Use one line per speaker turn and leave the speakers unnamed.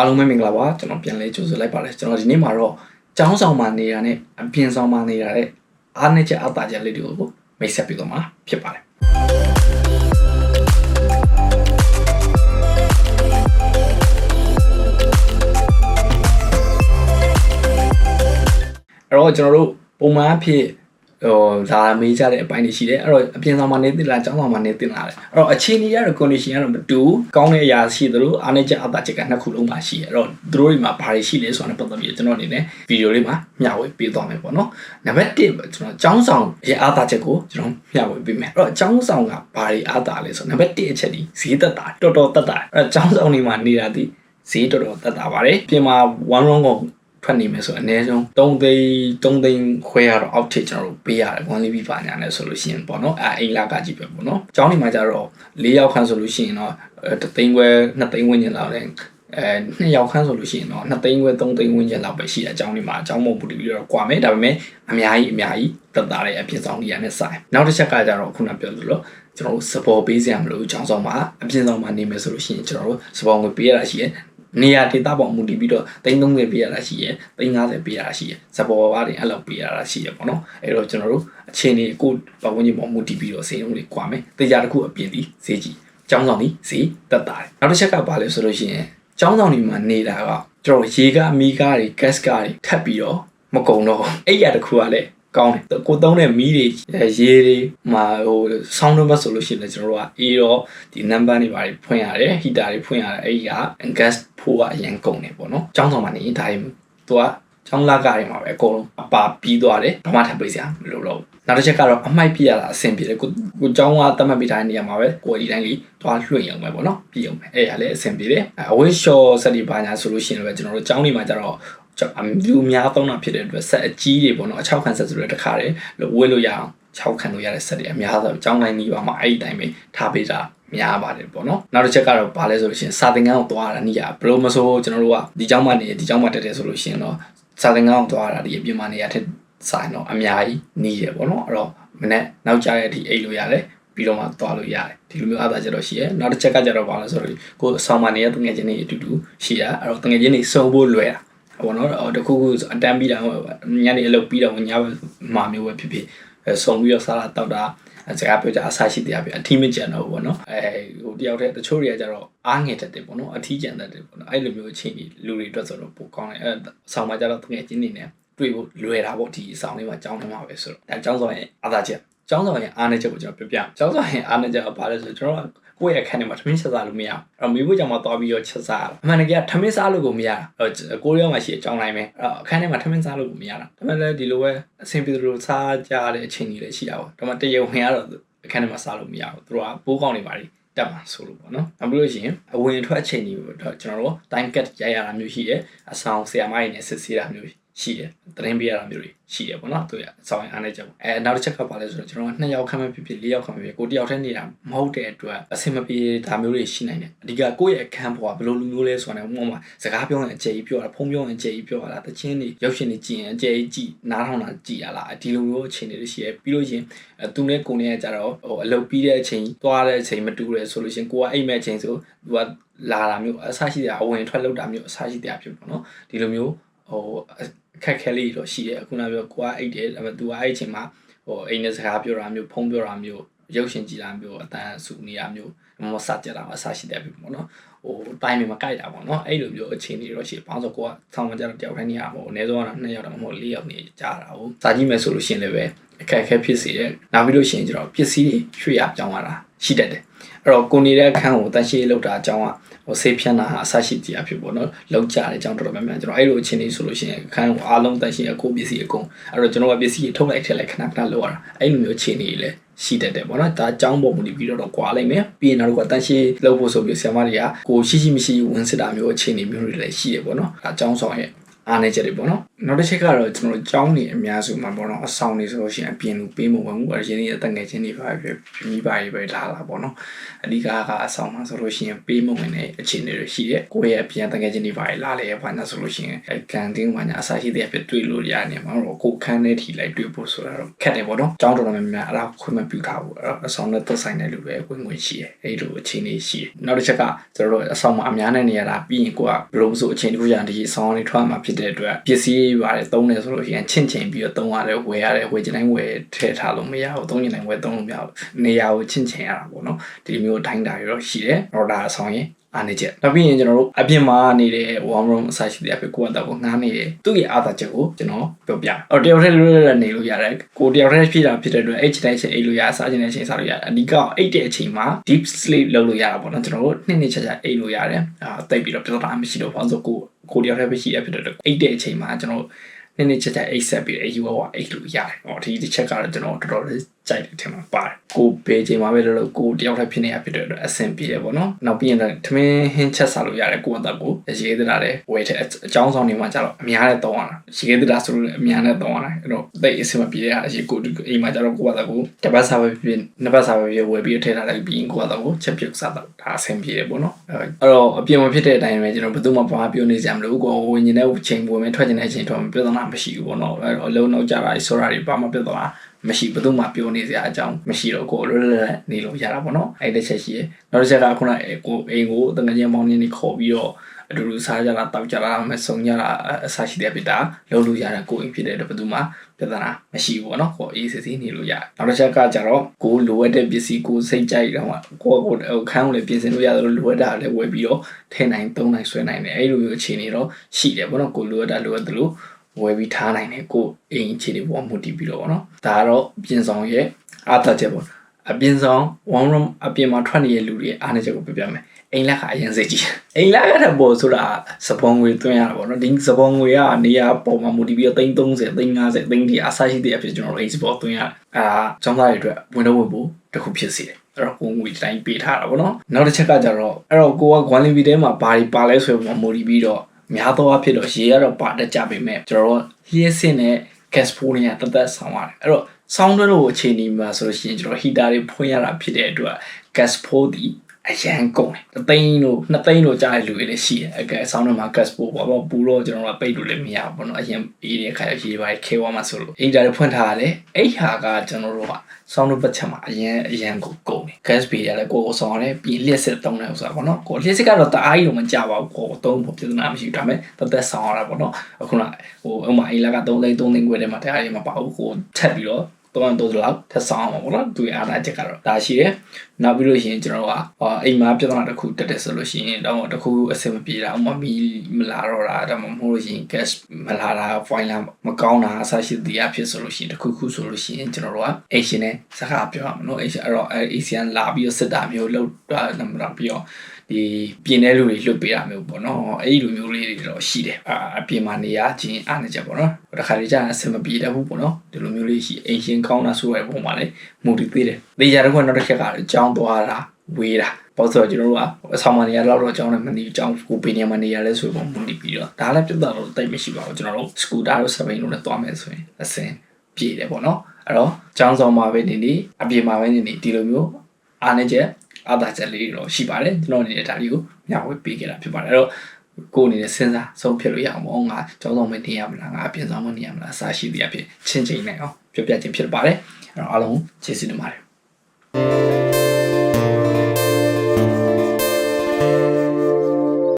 အားလုံးပဲမင်္ဂလာပါကျွန်တော်ပြန်လဲကြိုဆိုလိုက်ပါတယ်ကျွန်တော်ဒီနေ့မှာတော့ကျောင်းဆောင်မှာနေတာနဲ့အပြင်ဆောင်မှာနေတာတဲ့အားနဲ့ချက်အတားချက်လေးတွေကိုမိတ်ဆက်ပြီးတော့မှာဖြစ်ပါတယ်အဲ့တော့ကျွန်တော်တို့ပုံမှန်အဖြစ် ဟိုဒါမေးကြတဲ့အပိုင်းတွေရှိတယ်အဲ့တော့အပြင်ဆောင်မှာနေတင်လာကျောင်းဆောင်မှာနေတင်လာတယ်အဲ့တော့အခြေအနေရတော့ condition ကတော့မတူကောင်းတဲ့အရာရှိသလိုအားနည်းချက်အသာချက်ကနှစ်ခုလုံးပါရှိတယ်အဲ့တော့သူတို့တွေမှာဘာတွေရှိလဲဆိုတာနဲ့ပတ်သက်ပြီးကျွန်တော်အနေနဲ့ဗီဒီယိုလေးမှာမျှဝေပေးသွားမယ်ပေါ့နော်နံပါတ်1ကျွန်တော်ကျောင်းဆောင်ရဲ့အားသာချက်ကိုကျွန်တော်မျှဝေပေးမယ်အဲ့တော့ကျောင်းဆောင်ကဘာတွေအားသာလဲဆိုတော့နံပါတ်1အချက်ဒီဈေးသက်တာတော်တော်သက်တာအဲ့တော့ကျောင်းဆောင်တွေမှာနေတာဒီဈေးတော်တော်သက်တာပါတယ်ပြင်မှာ one round ကို ထွက်နေမယ်ဆိုအနည်းဆုံး3သိန်း3သိန်းခွဲရတော့အောက်ထိကျွန်တော်တို့ပေးရတယ်1လီဘီပါညာနဲ့ဆိုလို့ရှိရင်ပေါ့နော်အဲအိမ်လာကကြီးပဲပေါ့နော်ကျောင်းနေမှာကျတော့၄ယောက်ခန့်ဆိုလို့ရှိရင်တော့တသိန်းခွဲ2သိန်းဝန်းကျင်လောက်နဲ့အဲနှစ်ယောက်ခန့်ဆိုလို့ရှိရင်တော့2သိန်းခွဲ3သိန်းဝန်းကျင်လောက်ပဲရှိတဲ့အကြောင်းဒီမှာအကြောင်းမဟုတ်ဘူးတပြီးတော့ကွာမယ်ဒါပေမဲ့အများကြီးအများကြီးတက်တာတဲ့အပြင်ဆောင်နေရတဲ့ဆိုင်နောက်တစ်ချက်ကကြတော့ခုနပြောသလိုကျွန်တော်တို့စပေါ်ပေးစရာမလိုအကြောင်းဆောင်မှာအပြင်ဆောင်မှာနေမယ်ဆိုလို့ရှိရင်ကျွန်တော်တို့စပေါ်ငွေပေးရတာရှိရဲ့ နေရာဒေသပေါ်မူတည်ပြီးတော့330ပေးရတာရှိရယ်350ပေးရတာရှိရယ်စပေါ်ဘာတွေအဲ့လောက်ပေးရတာရှိရယ်ပေါ့နော်အဲ့တော့ကျွန်တော်တို့အခြေအနေကိုပတ်ဝန်းကျင်ပေါ်မူတည်ပြီးတော့ဈေးနှုန်းတွေကွာမယ်တေချာတစ်ခုအပြင်ဒီဈေးကြီးကျောင်းဆောင်ဒီဈေးတက်တာတယ်နောက်တစ်ချက်ကဘာလဲဆိုလို့ရှိရင်ကျောင်းဆောင်ဒီမှာနေတာကကျွန်တော်ရေကားမီကားတွေ gas ကားတွေထပ်ပြီးတော့မကုံတော့အဲ့ရတစ်ခုကလည်း ကောင်းတယ်ကိုသုံးတဲ့မီးတွေရေတွေမှာဟိုဆောင်းတော့မဆိုလို့ရှိရင်လည်းကျွန်တော်တို့ကအေးတော့ဒီ number တွေပါဖွင့်ရတယ်ဟီတာတွေဖွင့်ရတယ်အဲ့ဒီက gas ဖို့ကအရင်ကုန်နေပေါ့နော်ចောင်းဆောင်မှာနေဒါတွေသူကចောင်းလာကားတွေမှာပဲအကုန်လုံးအပါပြီးသွားတယ်ဘာမှထပ်ပေးစရာမလိုတော့နောက်တစ်ချက်ကတော့အမိုက်ပြရတာအဆင်ပြေတယ်ကိုကိုចောင်းကတတ်မှတ်ပေးထားတဲ့နေရာမှာပဲကိုယ်ဒီတိုင်းလေးတွားလွှင့်ရုံပဲပေါ့နော်ပြီးအောင်ပဲအဲ့ဒါလည်းအဆင်ပြေတယ်အဝိရှော့ဆက်ဒီဘာညာဆိုလို့ရှိရင်လည်းကျွန်တော်တို့ចောင်းတွေမှာကျတော့ အလူများသုံးတာဖြစ်တဲ့အတွက်ဆက်အကြီးတွေပေါ့နော်အချောက်ခံဆက်ဆိုတဲ့တခါတည်းဝေးလို့ရအောင်6ခံလို့ရတဲ့ဆက်တွေအများဆုံးအကြောင်းတိုင်းကြီးပါမှာအဲ့ဒီတိုင်းပဲထားပေးတာများပါတယ်ပေါ့နော်နောက်တစ်ချက်ကတော့ဘာလဲဆိုလို့ရှိရင်စာသင်ခန်းကိုသွားတာနေရဘလို့မဆိုကျွန်တော်တို့ကဒီเจ้าမနေဒီเจ้าမတက်တယ်ဆိုလို့ရှိရင်တော့စာသင်ခန်းကိုသွားတာဒီအပြင်မှာနေရတဲ့ဆိုင်တော့အများကြီးနေရပေါ့နော်အဲ့တော့မနေ့နောက်ကြတဲ့အထိအိတ်လို့ရတယ်ပြီးတော့မှသွားလို့ရတယ်ဒီလိုမျိုးအားသာချက်တော့ရှိရဲနောက်တစ်ချက်ကကြတော့ဘာလဲဆိုတော့ကိုအဆောင်မနေရတငယ်ချင်းတွေအတူတူရှိရအဲ့တော့တငယ်ချင်းတွေစုံဖို့လွယ်တာ ဘောနော်တခုခုအတန်းပြီးတာညနေအလုပ်ပြီးတော့ညမှာမျိုးပဲဖြစ်ဖြစ်ဆုံပြီးတော့စားတာတောက်တာစကားပြောကြအဆရှိတရားပြအထီးမကြံတော့ဘူးပေါ့နော်အဲဟိုတယောက်တည်းတချို့တွေကကြတော့အားငယ်တတ်တယ်ပေါ့နော်အထီးကြံတတ်တယ်ပေါ့နော်အဲ့လိုမျိုးအချိန်ကြီးလူတွေအတွက်ဆိုတော့ပိုကောင်းတယ်အဲဆောင်းမှာကြတော့တကယ်ချင်းနေနေတွေ့ဖို့လွယ်တာပေါ့ဒီဆောင်းလေးမှာကြောင်းနေမှာပဲဆိုတော့အဲကြောင်းဆောင်ရဲ့အားသာချက်ကျောင်းဆောင်ရဲ့အားနည်းချက်ကိုကျွန်တော်ပြောပြကျောင်းဆောင်ရဲ့အားနည်းချက်ကဘာလဲဆိုတော့ကျွန်တော်က ကိုယ့်ရဲ့အခန်းထဲမှာထမင်းချက်စားလို့မရဘူးအဲ့တော့မိဖို့ကြောင့်မသွားပြီးတော့ချက်စားရတာအမှန်တကယ်ထမင်းစားလို့ကိုမရအဲ့ကိုရီးယားမှာရှိတဲ့အကြောင်းတိုင်းပဲအဲ့တော့အခန်းထဲမှာထမင်းစားလို့ကိုမရတာဒါပေမဲ့လည်းဒီလိုပဲအဆင်ပြေလို့စားကြတဲ့အချိန်ကြီးလည်းရှိတာပေါ့ဒါမှတရုံဝင်ရတော့အခန်းထဲမှာစားလို့မရဘူးသူတို့ကပိုးကောင်းနေပါလိတက်မှာဆိုလို့ပေါ့နော်။နောက်ပြီးလို့ရှိရင်အဝင်ထွက်အချိန်ကြီးတော့ကျွန်တော်တို့ time cut ရိုက်ရတာမျိုးရှိတယ်။အဆောင်ဆရာမကြီးနဲ့စစ်ဆေးတာမျိုး ရှိတယ်။သတင်းပေးရတာမျိုးတွေရှိတယ်ပေါ့နော်။သူကအဆောင်အားနေချက်ပေါ့။အဲနောက်တစ်ချက်ကပါလဲဆိုတော့ကျွန်တော်ကနှစ်ယောက်ခန့်ပဲဖြစ်ဖြစ်လေးယောက်ခန့်ပဲဖြစ်ကိုတယောက်တည်းနေတာမဟုတ်တဲ့အတွက်အဆင်မပြေဒါမျိုးတွေရှိနိုင်တယ်။အဓိကကိုယ့်ရဲ့အခန်းပေါ်ကဘယ်လိုလူမျိုးလဲဆိုတာနဲ့ဥပမာစကားပြောရင်အကျယ်ကြီးပြောတာဖုန်းပြောရင်အကျယ်ကြီးပြောရတာတချင်းတွေရုပ်ရှင်တွေကြည့်ရင်အကျယ်ကြီးကြည့်နားထောင်တာကြည့်ရလားဒီလိုမျိုးအခြေအနေတွေရှိရပြီးလို့ရှင်သူနဲ့ကိုနဲ့ကြတော့ဟိုအလုပ်ပြီးတဲ့အချိန်သွားတဲ့အချိန်မတူတယ်ဆိုလို့ရှင်ကိုကအိမ်မဲ့အချိန်ဆိုသူကလာတာမျိုးအဆရှိတဲ့အဝင်ထွက်လောက်တာမျိုးအဆရှိတဲ့အဖြစ်ပေါ့နော်ဒီလိုမျိုးဟို အခက်ခဲလေးတော့ရှိတယ်အခုနပြောကိုကအိတ်တယ်ဒါပေမဲ့ तू ကအဲ့အချိန်မှာဟိုအိမ်နဲ့စကားပြောတာမျိုးဖုန်းပြောတာမျိုးရုပ်ရှင်ကြည့်တာမျိုးအတန်းစုနေရမျိုးမစကြတာအဆရှိတဲ့အဖြစ်ပေါ့နော်ဟိုတိုင်းမှာမကြိုက်တာပေါ့နော်အဲ့လိုမျိုးအခြေအနေတော့ရှိဘာလို့ဆိုကိုကဆောင်းမှကြတော့တယောက်တိုင်းနေရမှာပေါ့အနည်းဆုံးကတော့2ယောက်တော့မဟုတ်4ယောက်နေကြတာဟုတ်စာကြည့်မယ်ဆိုလို့ရှိရင်လည်းပဲအခက်အခဲဖြစ်စေတယ်နောက်ပြီးလို့ရှိရင်ကျတော့ပစ္စည်းတွေရွှေ့ရပြောင်းလာတာ ရှိတတ်တယ်အဲ့တော့ကိုနေတဲ့အခန်းကိုတန်ရှင်းလောက်တာအကြောင်းကဟိုဆေးဖြန်းတာဟာအဆရှိတရားဖြစ်ပေါ့နော်လောက်ကြတဲ့အကြောင်းတော်တော်များများကျွန်တော်အဲ့လိုအခြေအနေဆိုလို့ရှိရင်အခန်းကိုအားလုံးတန်ရှင်းအကိုပစ္စည်းအကုန်အဲ့တော့ကျွန်တော်ကပစ္စည်းတွေထုတ်လိုက်ထည့်လိုက်ခဏခဏလောက်ရတာအဲ့လိုမျိုးအခြေအနေတွေလည်းရှိတတ်တယ်ပေါ့နော်ဒါအကြောင်းပေါ်မူတည်ပြီးတော့ကွာလိုက်မယ်ပြီးရင်တော့တန်ရှင်းလောက်ဖို့ဆိုပြီးဆရာမတွေကကိုရှိရှိမရှိဝင်စစ်တာမျိုးအခြေအနေမျိုးတွေလည်းရှိတယ်ပေါ့နော်ဒါအကြောင်းဆောင်ရဲ့ အားနေချက်တွေပေါ့နော်နောက်တစ်ချက်ကတော့ကျွန်တော်ကြောင်းနေအများစုမှာပေါ့နော်အဆောင်နေဆိုလို့ရှိရင်အပြင်လူပေးမဝင်ဘူးအရင်ကအတငယ်ချင်းတွေပါပဲမိဘတွေပဲလာလာပေါ့နော်အဓိကကအဆောင်မှာဆိုလို့ရှိရင်ပေးမဝင်တဲ့အခြေအနေတွေရှိတယ်ကိုယ့်ရဲ့အပြင်တငယ်ချင်းတွေပါလာလေဘာညာဆိုလို့ရှိရင်အဲကန်တင်းဘာညာအစားရှိတဲ့အဖြစ်တွေ့လို့ရနေမှာတော့ကိုခန်းထဲထိလိုက်တွေ့ဖို့ဆိုတာတော့ခက်တယ်ပေါ့နော်ကြောင်းတော်တော်များများအဲ့ဒါခွင့်မပြုထားဘူးအဲ့တော့အဆောင်နဲ့သက်ဆိုင်တဲ့လူတွေဝင်ဝင်ရှိတယ်အဲ့လိုအခြေအနေရှိတယ်နောက်တစ်ချက်ကကျွန်တော်တို့အဆောင်မှာအများနဲ့နေရတာပြီးရင်ကိုကဘယ်လိုဆိုအခြေအနေတစ်ခုရဒီအဆောင်လေးထွက်မှာဖြစ်တဲ့အတွက်ပစ္စည်းပါတယ်သုံးတယ်ဆိုလို့ရှိရင်ချင့်ချင်ပြီးတော့သုံးရတယ်ဝယ်ရတယ်ဝယ်ချင်တိုင်းဝယ်ထည့်ထားလို့မရဘူးသုံးချင်တိုင်းဝယ်သုံးလို့မရဘူးနေရာကိုချင့်ချင်ရတာပေါ့နော်ဒီလိုမျိုးတိုင်းတာရတော့ရှိတယ်တော့ဒါအဆောင်ရင်အားနေချက်နောက်ပြီးရင်ကျွန်တော်တို့အပြင်မှာနေတဲ့ warm room အစားရှိတဲ့အဖြစ်ကိုယ့်အတက်ကိုငားနေတယ်သူ့ရဲ့အားသာချက်ကိုကျွန်တော်ပြောပြအော်တယောက်တည်းလွတ်လပ်လပ်နေလို့ရတယ်ကိုတယောက်တည်းဖြစ်တာဖြစ်တဲ့အတွက်အဲ့ချိန်တိုင်းချိန်အိတ်လို့ရစားချိန်တိုင်းချိန်စားလို့ရတယ်အဓိကအိတ်တဲ့အချိန်မှာ deep sleep လုပ်လို့ရတာပေါ့နော်ကျွန်တော်တို့နှစ်နှစ်ချက်ချက်အိတ်လို့ရတယ်အာတိတ်ပြီးတော့ပြဿနာမရှိတော့ဘာလို့ဆိုကို ကိုတယောက်တည်းပဲရှိရဖြစ်တဲ့အတွက်အိတ်တဲ့အချိန်မှာကျွန်တော်နည်းနည်းချက်ချက်အိတ်ဆက်ပြီးအယူဝါအိတ်လို့ရတယ်။ဟောဒီတစ်ချက်ကတော့ကျွန်တော်တော်တော်လေး ကြိုက်တယ်ထင်မှာပါတယ်။ကိုဘေးချိန်မှာပဲလို့လို့ကိုတယောက်တည်းဖြစ်နေရဖြစ်တဲ့အတွက်အဆင်ပြေတယ်ပေါ့နော်။နောက်ပြီးရင်ထမင်းဟင်းချက်စားလို့ရတယ်ကိုအသက်ကိုရေးသလားလေဝယ်တဲ့အကြောင်းဆောင်နေမှာကျတော့အများနဲ့တောင်းရတာ။ရေးသလားဆိုလို့အများနဲ့တောင်းရတာ။အဲ့တော့တိတ်အဆင်မပြေတဲ့ဟာရှိကိုအိမ်မှာကျတော့ကိုအသက်ကိုတစ်ပတ်စားပဲဖြစ်နှစ်ပတ်စားပဲဖြစ်ဝယ်ပြီးထည့်ထားလိုက်ပြီးရင်ကိုအသက်ကိုချက်ပြုတ်စားတော့ဒါအဆင်ပြေတယ်ပေါ့နော်။အဲ့တော့အပြင်မှာဖြစ်တဲ့အတိုင်းပဲကျွန်တော်ဘယ်သူမှဘာပြောနေကြမလို့ကိုဝင်နေတဲ့ချိန်ဝင်မဲ့ထွက်ကျင်တဲ့ချိန်ထွက်ပြဿနာမရှိဘူးပေါ့နော်။အဲ့တော့အလုံးနောက်ကြတာဆိုတာတွေဘာမှပြဿနာမရှိဘယ်သူမှပြောနေစရာအကြောင်းမရှိတော့ကိုလွတ်လပ်နေလို့ရတာပေါ့နော်အဲ့တစ်ချက်ရှိရနောက်တစ်ချက်ကခုနကိုအိမ်ကိုတငယ်ချင်းမောင်နေနေခေါ်ပြီးတော့အတူတူစားကြတာတောက်ကြတာမဆုံကြတာအစားရှိတဲ့ပြတာလုံးလို့ရတာကိုအိမ်ဖြစ်တဲ့ဘယ်သူမှပြဿနာမရှိဘူးပေါ့နော်ကိုအေးစစ်စစ်နေလို့ရတယ်နောက်တစ်ချက်ကကြတော့ကိုလိုအပ်တဲ့ပစ္စည်းကိုစိတ်ကြိုက်တော့ကိုကိုခန်းကိုလည်းပြင်ဆင်လို့ရတယ်လိုအပ်တာလည်းဝယ်ပြီးတော့ထည့်နိုင်သုံးနိုင်ဆွဲနိုင်တယ်အဲ့လိုမျိုးအခြေအနေတော့ရှိတယ်ပေါ့နော်ကိုလိုအပ်တာလိုအပ်တယ်လို့ ဝယ်ပြီးထားနိုင်တယ်ကိုအိမ်အခြေအနေပေါ်မူတည်ပြီးတော့ပေါ့နော်ဒါကတော့ပြင်ဆောင်ရဲ့အားသာချက်ပေါ့အပြင်ဆောင် one room အပြင်မှာထွက်နေတဲ့လူတွေအားနည်းချက်ကိုပြပြမယ်အိမ်လက်ကအရင်စိတ်ကြီးအိမ်လက်ကတဲ့ပေါ်ဆိုတာစပွန်ငွေသွင်းရတာပေါ့နော်ဒီစပွန်ငွေကနေရာပေါ်မှာမူတည်ပြီးတော့330 350 300အစားရှိတဲ့အဖြစ်ကျွန်တော်တို့အိမ်စပေါ်သွင်းရအာကျောင်းသားတွေအတွက်ဝင်တော့ဝင်ဖို့တခုဖြစ်စီတယ်အဲ့တော့ကိုငွေတိုင်းပေးထားတာပေါ့နော်နောက်တစ်ချက်ကကြတော့အဲ့တော့ကိုက Guan Li ထဲမှာဘာတွေပါလဲဆိုတော့မူတည်ပြီးတော့ များသောအားဖြင့်တော့ရေကတော့ပါတတ်ကြပေမဲ့ကျွန်တော်တို့လျှက်စင်နဲ့ gas pool တွေကတသက်ဆောင်ရတယ်အဲ့တော့ဆောင်းတွဲလို့အခြေအနေမှာဆိုလို့ရှိရင်ကျွန်တော် heater တွေဖွင့်ရတာဖြစ်တဲ့အတွက် gas pool ဒီ အရန်ကုန်တယ်။သိန်းတို့နှစ်သိန်းတို့ကြားတဲ့လူတွေလည်းရှိတယ်။အကဲဆောင်းထဲမှာ gas pool ပေါ့ပေါ့ပူတော့ကျွန်တော်ကပိတ်လို့လည်းမရဘူးပေါ့နော်။အရင်အေးတဲ့ခါရေပါခဲဝါမှာဆိုလို့ heater တွေဖွင့်ထားရတယ်။အဲ့ဟာကကျွန်တော်တို့ကဆောင်းတို့ပတ်ချက်မှာအရင်အရင်ကိုကုန်တယ် gas bill ရလည်းကိုယ်ဆောင်ရတယ်ပြီးလျှက်စစ်သုံးတယ်ဥစားပေါ့နော်ကိုလျှက်စစ်ကတော့တအားကြီးတော့မကြပါဘူးကိုသုံးဖို့ပြဿနာမရှိဘူးဒါပေမဲ့တသက်ဆောင်ရတာပေါ့နော်အခုနဟိုဥမာအိမ်လာက3သိန်း3သိန်းခွဲထဲမှာတရားကြီးမပါဘူးကိုထက်ပြီးတော့ တော့တော့လောက်ထက်ဆောင်အောင်ပေါ့နော်သူအားနာချက်ကတော့ဒါရှိတယ်နောက်ပြီးလို့ရှိရင်ကျွန်တော်ကအိမ်မှာပြဿနာတစ်ခုတက်တယ်ဆိုလို့ရှိရင်တော့တစ်ခုအဆင်မပြေတာဥမာမီမလာတော့တာဒါမှမဟုတ်လို့ရှိရင် gas မလာတာ file မကောင်းတာအဆရှိတရားဖြစ်ဆိုလို့ရှိရင်တစ်ခုခုဆိုလို့ရှိရင်ကျွန်တော်တို့က Asian နဲ့စကားပြောရမှာနော် Asian အဲ့တော့ Asian လာပြီးတော့စစ်တာမျိုးလောက်တာနမတာပြီးတော့ဒီပြင်းတဲ့လူတွေလွတ်ပေးတာမျိုးပေါ့နော်အဲ့ဒီလိုမျိုးလေးတွေတော့ရှိတယ်အာအပြင်မှာနေရခြင်းအားနေချက်ပေါ့နော် တခါလေကြာအဆင်မပြေတတ်ဘူးပေါ့နော်ဒီလိုမျိုးလေးရှိအင်ရှင်ကောင်းတာဆိုရတဲ့ပုံမှာလည်းမူတည်သေးတယ်။ဒေကြတစ်ခုနောက်တစ်ချက်ကကြောင်းသွားတာဝေးတာပေါ့ဆိုတော့ကျွန်တော်တို့ကအဆောင်မနေရတော့တော့အကြောင်းနဲ့မနေအကြောင်းကိုပေးနေမှနေရလဲဆိုပုံမူတည်ပြီးတော့ဒါလည်းပြတ်တော့တိတ်မရှိပါဘူးကျွန်တော်တို့စကူတာတို့စပိန်တို့နဲ့သွားမယ်ဆိုရင်အစင်ပြေတယ်ပေါ့နော်အဲ့တော့ကျောင်းဆောင်မှာပဲနေနေအပြင်မှာပဲနေနေဒီလိုမျိုးအားနေချက်အာသာချက်လေးတော့ရှိပါတယ်ကျွန်တော်အနေနဲ့ဒါလေးကိုမျှဝေပေးခဲ့တာဖြစ်ပါတယ်အဲ့တော့ ကိုယ်အနေနဲ့စဉ်းစားဆုံးဖြတ်လို့ရအောင်ပေါ့ငါကျောင်းဆောင်မနေရမလားငါအပြင်ဆောင်မနေရမလားအစားရှိသည်အဖြစ်ချင်းချင်းနိုင်အောင်ပြပြချင်းဖြစ်ပါတယ်အဲ့တော့အားလုံးကျေးဇူးတင်ပါတယ်